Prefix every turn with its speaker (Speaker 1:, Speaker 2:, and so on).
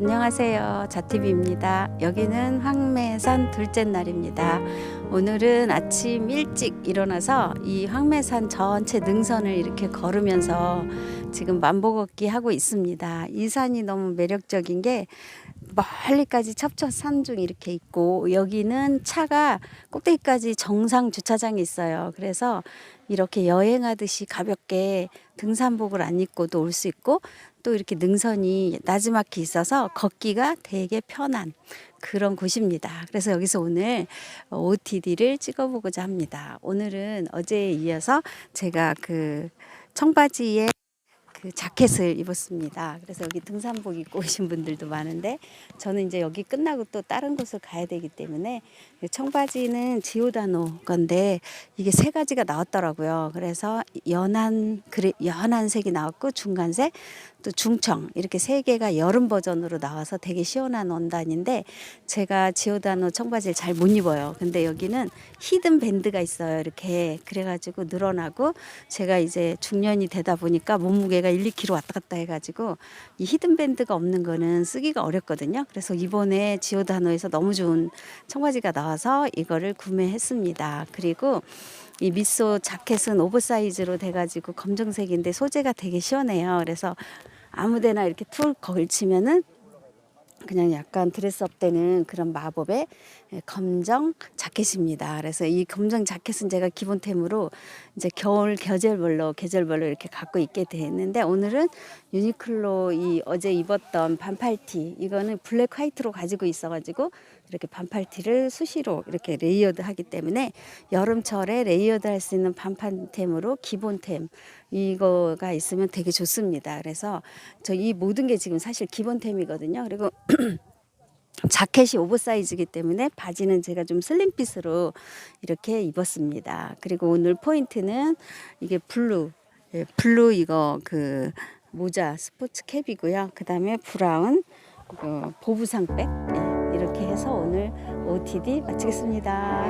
Speaker 1: 안녕하세요. 자티비입니다. 여기는 황매산 둘째 날입니다. 오늘은 아침 일찍 일어나서 이 황매산 전체 능선을 이렇게 걸으면서 지금 만보 걷기 하고 있습니다. 이 산이 너무 매력적인 게 멀리까지 첩첩 산중 이렇게 있고 여기는 차가 꼭대기까지 정상 주차장이 있어요. 그래서 이렇게 여행하듯이 가볍게 등산복을 안 입고도 올 수 있고 또 이렇게 능선이 나지막히 있어서 걷기가 되게 편한 그런 곳입니다. 그래서 여기서 오늘 OOTD를 찍어보고자 합니다. 오늘은 어제에 이어서 제가 그 청바지에 그 자켓을 입었습니다. 그래서 여기 등산복 입고 오신 분들도 많은데 저는 이제 여기 끝나고 또 다른 곳을 가야 되기 때문에 이 청바지는 지오다노 건데 이게 세 가지가 나왔더라고요. 그래서 연한 그래 연한 색이 나왔고 중간색 또 중청 이렇게 세 개가 여름 버전으로 나와서 되게 시원한 원단인데 제가 지오다노 청바지를 잘 못 입어요. 근데 여기는 히든 밴드가 있어요. 이렇게 그래가지고 늘어나고 제가 이제 중년이 되다 보니까 몸무게가 1, 2kg 왔다 갔다 해가지고 이 히든 밴드가 없는 거는 쓰기가 어렵거든요. 그래서 이번에 지오다노에서 너무 좋은 청바지가 나와서 이거를 구매했습니다. 그리고 이 미소 자켓은 오버사이즈로 돼가지고 검정색인데 소재가 되게 시원해요. 그래서 아무데나 이렇게 툭 걸치면은 그냥 약간 드레스업 되는 그런 마법의 예, 검정 자켓입니다. 그래서 이 검정 자켓은 제가 기본템으로 이제 겨울 계절별로 계절별로 이렇게 갖고 있게 됐는데 오늘은 유니클로 이 어제 입었던 반팔티 이거는 블랙 화이트로 가지고 있어가지고 이렇게 반팔티를 수시로 이렇게 레이어드 하기 때문에 여름철에 레이어드 할 수 있는 반팔템으로 기본템 이거가 있으면 되게 좋습니다. 그래서 저 이 모든 게 지금 사실 기본템이거든요. 그리고 자켓이 오버사이즈이기 때문에 바지는 제가 좀 슬림핏으로 이렇게 입었습니다. 그리고 오늘 포인트는 이게 블루, 예, 블루 이거 그 모자 스포츠 캡이고요. 그 다음에 브라운 그 보부상백 예, 이렇게 해서 오늘 OTD 마치겠습니다.